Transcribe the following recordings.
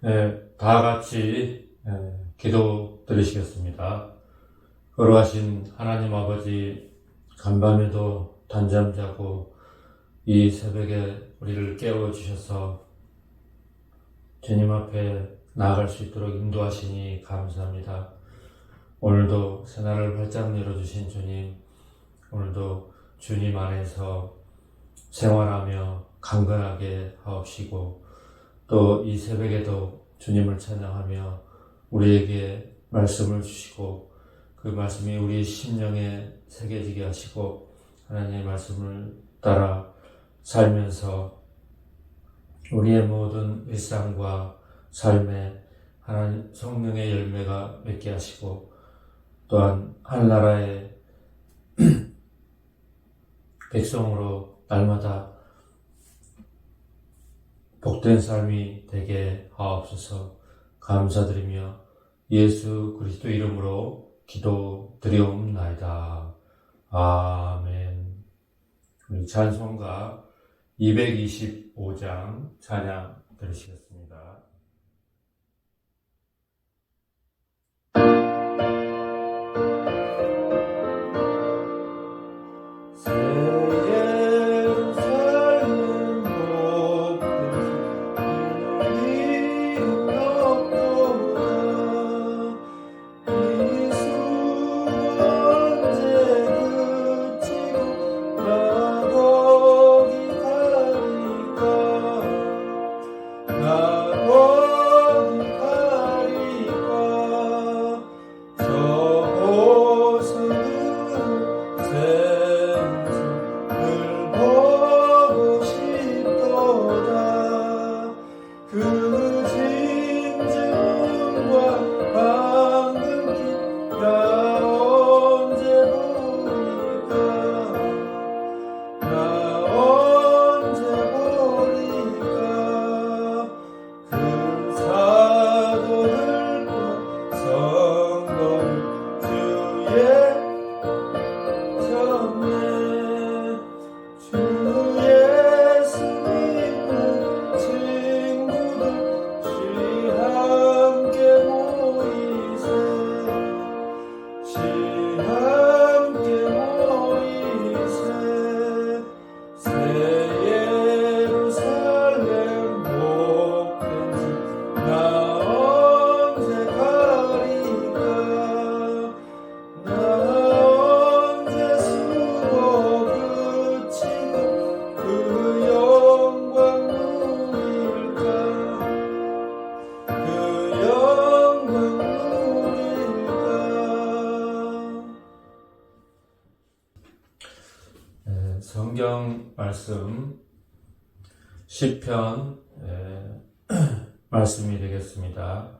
네, 다 같이 예, 기도 드리시겠습니다. 걸어가신 하나님 아버지 간밤에도 단잠 자고 이 새벽에 우리를 깨워 주셔서 주님 앞에 나아갈 수 있도록 인도하시니 감사합니다. 오늘도 새날을 활짝 열어주신 주님, 오늘도 주님 안에서 생활하며 강건하게 하옵시고 또 이 새벽에도 주님을 찬양하며 우리에게 말씀을 주시고 그 말씀이 우리 심령에 새겨지게 하시고 하나님의 말씀을 따라 살면서 우리의 모든 일상과 삶에 하나님 성령의 열매가 맺게 하시고 또한 하나라의 백성으로 날마다 복된 삶이 되게 하옵소서 감사드리며 예수 그리스도 이름으로 기도드리옵나이다. 아멘. 우리 찬송가 225장 찬양 들으시겠습니다. 시편 예, 말씀이 되겠습니다.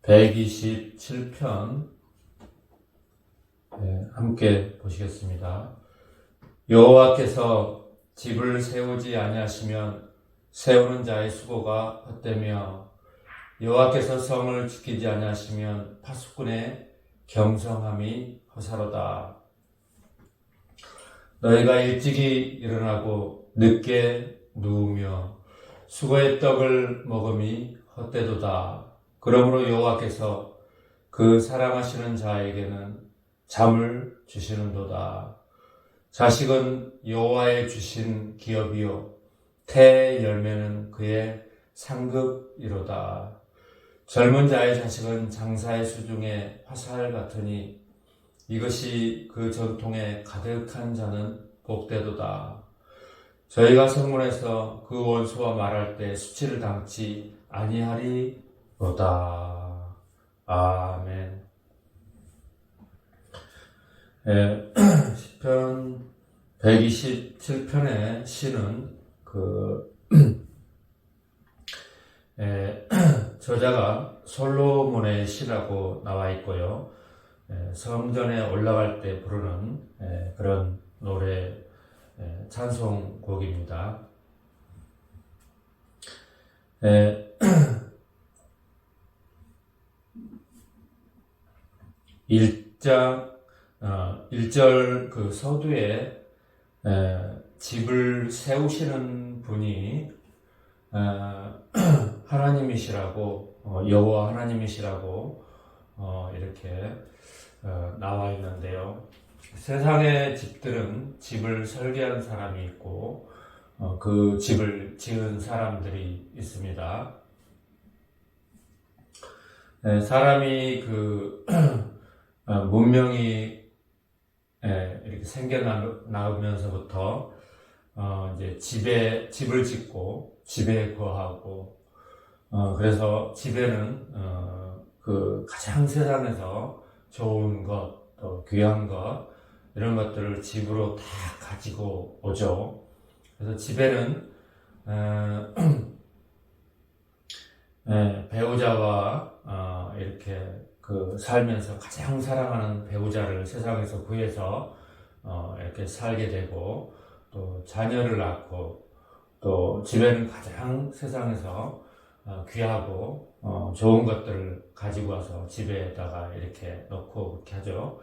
127편 예, 함께 보시겠습니다. 여호와께서 집을 세우지 아니하시면 세우는 자의 수고가 헛되며 여호와께서 성을 지키지 아니하시면 파수꾼의 경성함이 허사로다. 너희가 일찍이 일어나고 늦게 누우며 수고의 떡을 먹음이 헛되도다. 그러므로 여호와께서 그 사랑하시는 자에게는 잠을 주시는도다. 자식은 여호와의 주신 기업이요 태의 열매는 그의 상급이로다. 젊은 자의 자식은 장사의 수중에 화살 같으니 이것이 그 전통에 가득한 자는 복되도다. 저희가 성문에서 그 원수와 말할 때 수치를 당치 아니하리로다. 아멘. 예, 시편 127편의 시는 그 예, 저자가 솔로몬의 시라고 나와 있고요. 예, 성전에 올라갈 때 부르는 예, 그런 노래 예, 찬송곡입니다. 예, 1장 어, 1절 그 서두에 에, 집을 세우시는 분이 어, 하나님이시라고 어, 여호와 하나님이시라고 어, 이렇게 어, 나와 있는데요. 세상의 집들은 집을 설계한 사람이 있고 어, 그 집을 지은 사람들이 있습니다. 네, 사람이 그 어, 문명이 예, 이렇게 생겨나면서부터 어, 이제 집에 집을 짓고 집에 거하고 어, 그래서 집에는 어, 그 가장 세상에서 좋은 것, 또 귀한 것 이런 것들을 집으로 다 가지고 오죠. 그래서 집에는 어, 예, 배우자와 어, 이렇게 그 살면서 가장 사랑하는 배우자를 세상에서 구해서 어, 이렇게 살게 되고 또 자녀를 낳고 또 집에는 가장 세상에서 어, 귀하고 어, 좋은 것들을 가지고 와서 집에다가 이렇게 넣고 그렇게 하죠.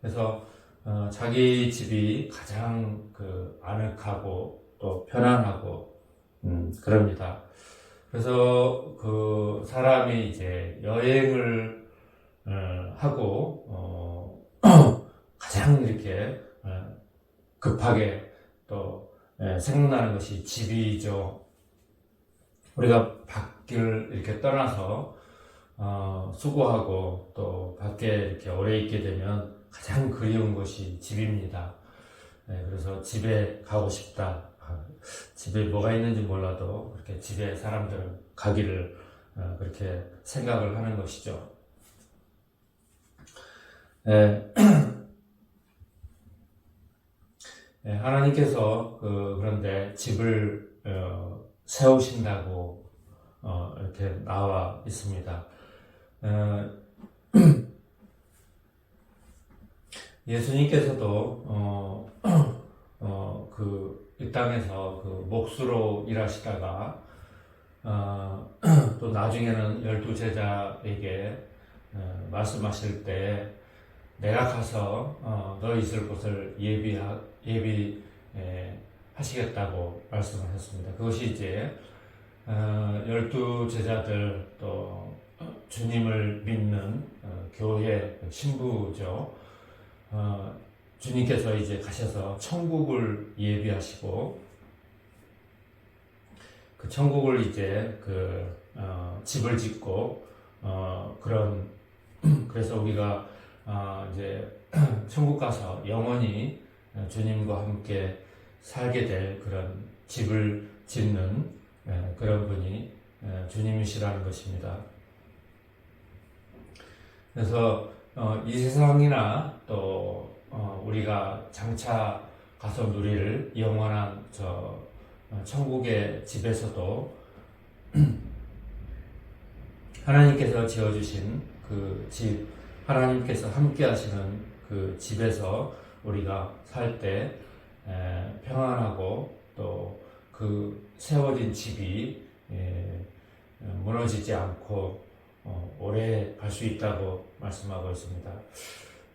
그래서 어, 자기 집이 가장 그 아늑하고 또 편안하고 음, 그럽니다. 그래서 그 사람이 이제 여행을 어, 하고 어, 가장 이렇게 어, 급하게 또 예, 생각나는 것이 집이죠. 우리가 밖 을 이렇게 떠나서 어, 수고하고 또 밖에 이렇게 오래 있게 되면 가장 그리운 것이 집입니다. 예, 그래서 집에 가고 싶다. 아, 집에 뭐가 있는지 몰라도 그렇게 집에 사람들은 가기를 어, 그렇게 생각을 하는 것이죠. 예, 예, 하나님께서 그, 그런데 집을 어, 세우신다고 어, 이렇게 나와 있습니다. 어, 예수님께서도 어, 어, 그, 이 땅에서 그 몫으로 일하시다가 어, 또 나중에는 열두 제자에게 어, 말씀하실 때 내가 가서 어, 너 있을 곳을 예비 예비 에, 하시겠다고 말씀하셨습니다. 그것이 이제 어, 열두 제자들 또 주님을 믿는 어, 교회 신부죠. 어, 주님께서 이제 가셔서 천국을 예비하시고 그 천국을 이제 그 어, 집을 짓고 어, 그런 그래서 우리가 어, 이제 천국 가서 영원히 주님과 함께 살게 될 그런 집을 짓는 예, 그런 분이 예, 주님이시라는 것입니다. 그래서 어, 이 세상이나 또 어, 우리가 장차 가서 누릴 영원한 저 어, 천국의 집에서도 하나님께서 지어주신 그 집, 하나님께서 함께 하시는 그 집에서 우리가 살 때 평안하고 또그 세워진 집이 예, 무너지지 않고 어, 오래 갈 수 있다고 말씀하고 있습니다.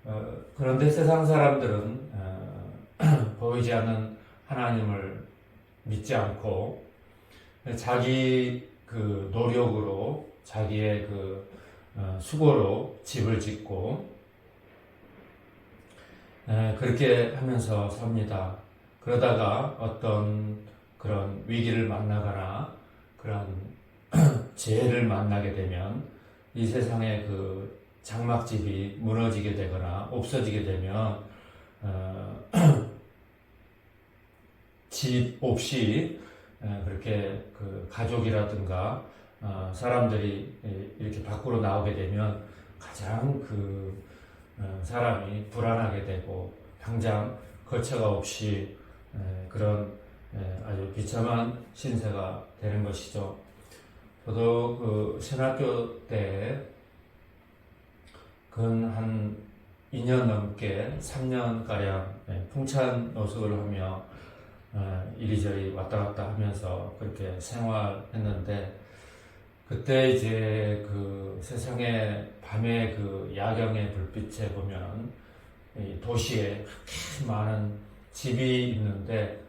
어, 그런데 세상 사람들은 어, 보이지 않는 하나님을 믿지 않고 자기 그 노력으로 자기의 그 수고로 집을 짓고 그렇게 하면서 삽니다. 그러다가 어떤 그런 위기를 만나거나 그런 재해를 만나게 되면 이 세상의 그 장막집이 무너지게 되거나 없어지게 되면 어, 집 없이 그렇게 그 가족이라든가 어, 사람들이 이렇게 밖으로 나오게 되면 가장 그 어, 사람이 불안하게 되고 당장 거처가 없이 그런 아주 비참한 신세가 되는 것이죠. 저도 그 신학교 때 근 한 2년 넘게 3년가량 풍찬 노숙을 하며 어, 이리저리 왔다 갔다 하면서 그렇게 생활했는데 그때 이제 그 세상에 밤에 그 야경의 불빛에 보면 도시에 그렇게 많은 집이 있는데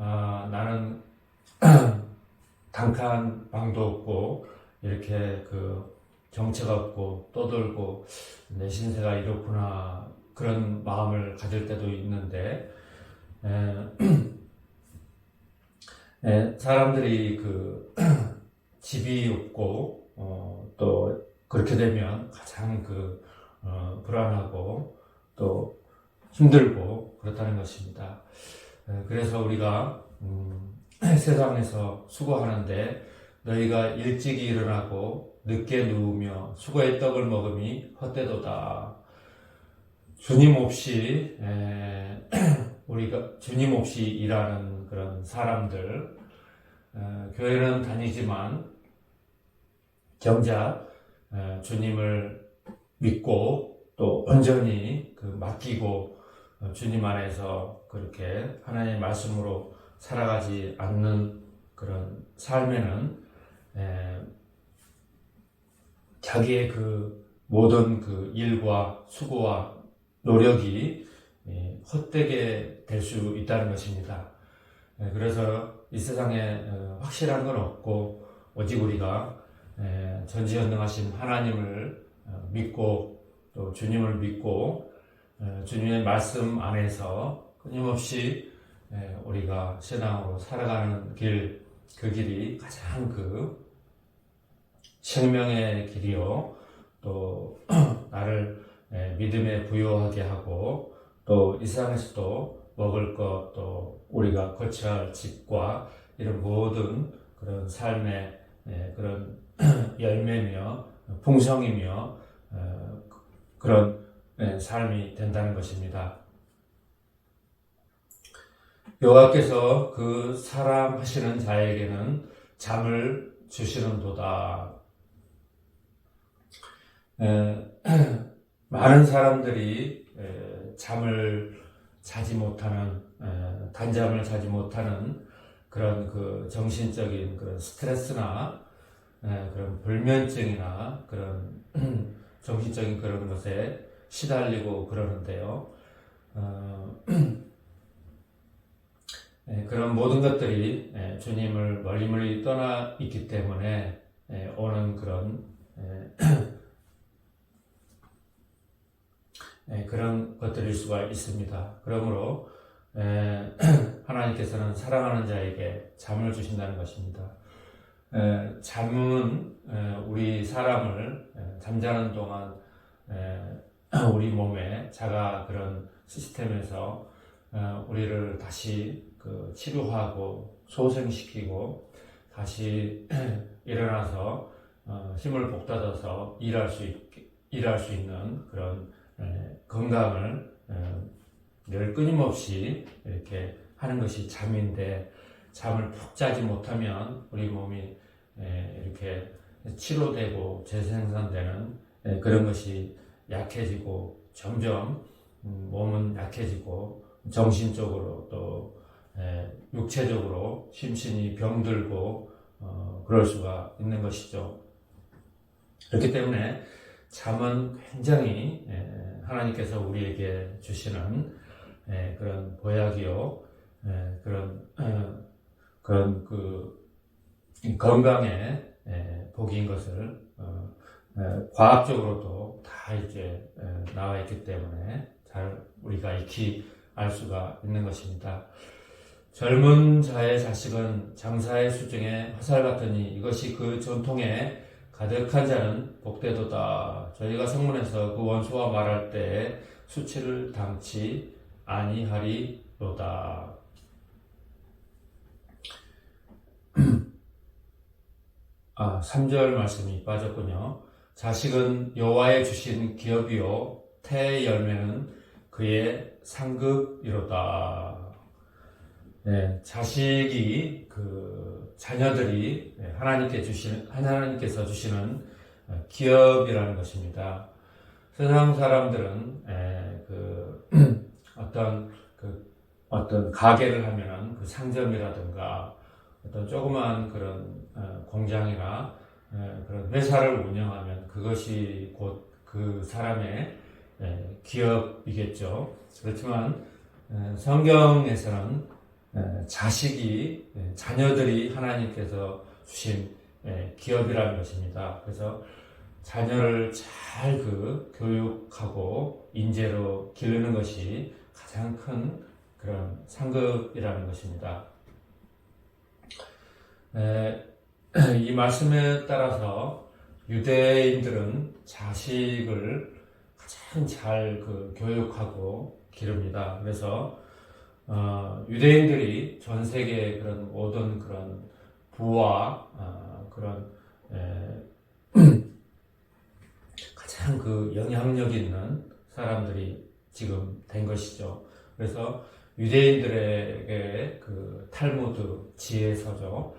아, 나는 단칸 방도 없고 이렇게 그 정체가 없고 떠돌고 내 신세가 이렇구나 그런 마음을 가질 때도 있는데 에, 에, 사람들이 그 집이 없고 어, 또 그렇게 되면 가장 그 어, 불안하고 또 힘들고 그렇다는 것입니다. 에, 그래서 우리가 음, 세상에서 수고하는데 너희가 일찍이 일어나고 늦게 누우며 수고의 떡을 먹음이 헛되도다. 주님 없이 에, 우리가 주님 없이 일하는 그런 사람들 에, 교회는 다니지만 정작 에, 주님을 믿고 또 온전히 그 맡기고 어, 주님 안에서 그렇게 하나님의 말씀으로 살아가지 않는 그런 삶에는 에, 자기의 그 모든 그 일과 수고와 노력이 예, 헛되게 될 수 있다는 것입니다. 예, 그래서 이 세상에 어, 확실한 건 없고 오직 우리가 예, 전지전능하신 하나님을 어, 믿고 또 주님을 믿고 어, 주님의 말씀 안에서 끊임없이 예, 우리가 신앙으로 살아가는 길, 그 길이 가장 그 생명의 길이요. 또 나를 예, 믿음에 부여하게 하고 또 이 세상에서도 먹을 것, 또 우리가 거쳐야 할 집과 이런 모든 그런 삶의 예, 그런 열매며 풍성이며 어, 그런 예, 삶이 된다는 것입니다. 여호와께서 그 사람 하시는 자에게는 잠을 주시는도다. 에, 많은 사람들이 에, 잠을 자지 못하는 에, 단잠을 자지 못하는 그런 그 정신적인 그런 스트레스나 에, 그런 불면증이나 그런 정신적인 그런 것에 시달리고 그러는데요. 어, 에, 그런 모든 것들이 에, 주님을 멀리 멀리 떠나 있기 때문에 에, 오는 그런 그런 것들일 수가 있습니다. 그러므로 에, 하나님께서는 사랑하는 자에게 잠을 주신다는 것입니다. 에, 잠은 에, 우리 사람을 에, 잠자는 동안 에, 우리 몸에 자가 그런 시스템에서 어, 우리를 다시 그 치료하고 소생시키고 다시 일어나서 어, 힘을 복받아서 일할 수 있게 일할 수 있는 그런 에, 건강을 에, 늘 끊임없이 이렇게 하는 것이 잠인데 잠을 푹 자지 못하면 우리 몸이 에, 이렇게 치료되고 재생산되는 에, 그런 것이 약해지고 점점 음, 몸은 약해지고 정신적으로 또 에, 육체적으로 심신이 병들고 어, 그럴 수가 있는 것이죠. 그렇기 때문에 잠은 굉장히 에, 하나님께서 우리에게 주시는 에, 그런 보약이요, 에, 그런 어, 그런 그 건강의 에, 복인 것을 어, 에, 과학적으로도 다 이제 에, 나와 있기 때문에 잘 우리가 익히 알 수가 있는 것입니다. 젊은 자의 자식은 장사의 수중에 화살 같으니 이것이 그 전통에 가득한 자는 복되도다. 저희가 성문에서 그 원수와 말할 때 수치를 당치 아니하리로다. 아, 3절 말씀이 빠졌군요. 자식은 여호와의 주신 기업이요 태의 열매는 그의 상급이로다. 네, 자식이 그 자녀들이 네, 하나님께 주신 하나님께서 주시는 어, 기업이라는 것입니다. 세상 사람들은 에, 그 어떤 그 어떤 가게를 하면은 그 상점이라든가 어떤 조그만 그런 어, 공장이나 에, 그런 회사를 운영하면 그것이 곧 그 사람의 에, 기업이겠죠. 그렇지만 에, 성경에서는 에, 자식이 에, 자녀들이 하나님께서 주신 예, 기업이라는 것입니다. 그래서 자녀를 잘 그 교육하고 인재로 기르는 것이 가장 큰 그런 상급이라는 것입니다. 에, 이 말씀에 따라서 유대인들은 자식을 가장 잘 그 교육하고 기릅니다. 그래서 어, 유대인들이 전 세계 그런 모든 그런 부와 어, 그런 에, 가장 그 영향력 있는 사람들이 지금 된 것이죠. 그래서 유대인들에게 그 탈무드 지혜서죠.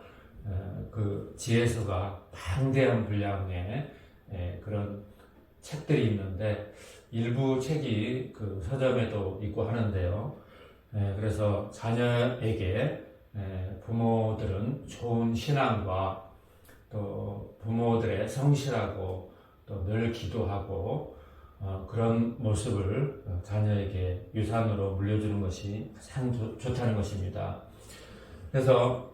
에, 그 지혜서가 방대한 분량의 에, 그런 책들이 있는데 일부 책이 그 서점에도 있고 하는데요. 에, 그래서 자녀에게 에, 부모들은 좋은 신앙과 또 부모들의 성실하고 또 늘 기도하고 어, 그런 모습을 어, 자녀에게 유산으로 물려주는 것이 가장 좋- 좋다는 것입니다. 그래서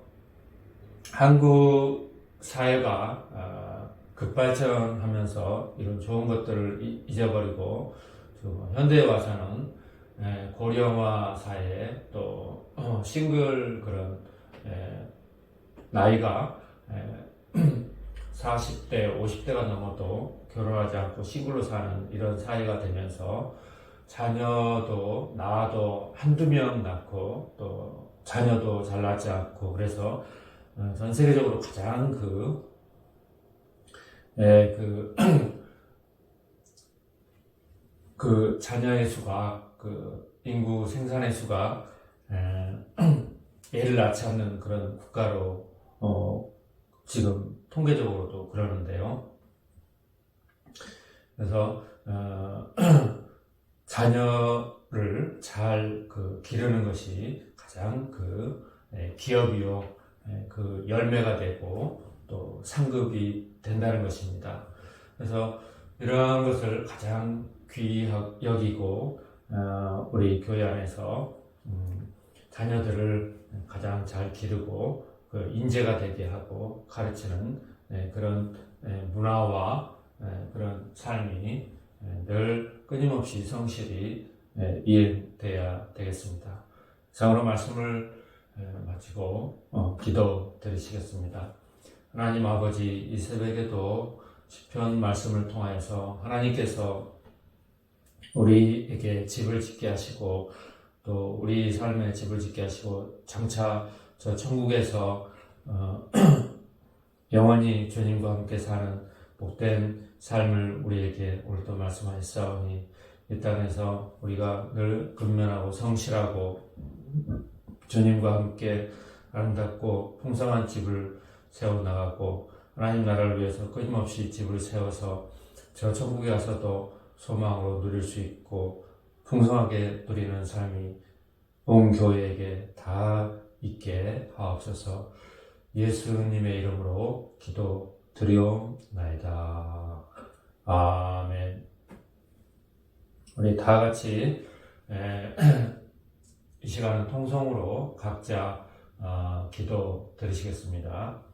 한국 사회가 어, 급발전하면서 이런 좋은 것들을 이- 잊어버리고 또 현대에 와서는 에, 고령화 사회 또 어, 싱글 그런 에, 나이가 에, 40대, 50대가 넘어도 결혼하지 않고 시골로 사는 이런 사회가 되면서 자녀도 낳아도 한두 명 낳고 또 자녀도 잘 낳지 않고 그래서 어, 전 세계적으로 가장 그, 에, 그, 그 자녀의 수가 그 인구 생산의 수가 에, 애를 낳지 않는 그런 국가로 어, 지금 통계적으로도 그러는데요. 그래서 어, 자녀를 잘 그 기르는 것이 가장 그 에, 기업이요 에, 그 열매가 되고 또 상급이 된다는 것입니다. 그래서 이러한 것을 가장 귀히 여기고 어, 우리 교회 안에서 음, 자녀들을 가장 잘 기르고 그 인재가 되게 하고 가르치는 예, 그런 예, 문화와 예, 그런 삶이 예, 늘 끊임없이 성실히 예, 이해돼야 되겠습니다. 이상으로 말씀을 예, 마치고 어, 기도 드리시겠습니다. 하나님 아버지 이 새벽에도 시편 말씀을 통하여서 하나님께서 우리에게 집을 짓게 하시고 또 우리 삶에 집을 짓게 하시고 장차 저 천국에서 어, 영원히 주님과 함께 사는 복된 삶을 우리에게 오늘도 말씀하셨사오니 이 땅에서 우리가 늘 근면하고 성실하고 주님과 함께 아름답고 풍성한 집을 세워 나가고 하나님 나라를 위해서 끊임없이 집을 세워서 저 천국에 가서도 소망으로 누릴 수 있고 풍성하게 누리는 삶이 온 교회에게 다 있게 하옵소서 예수님의 이름으로 기도 드리옵나이다. 아멘. 우리 다 같이 에, 이 시간은 통성으로 각자 어, 기도 드리시겠습니다.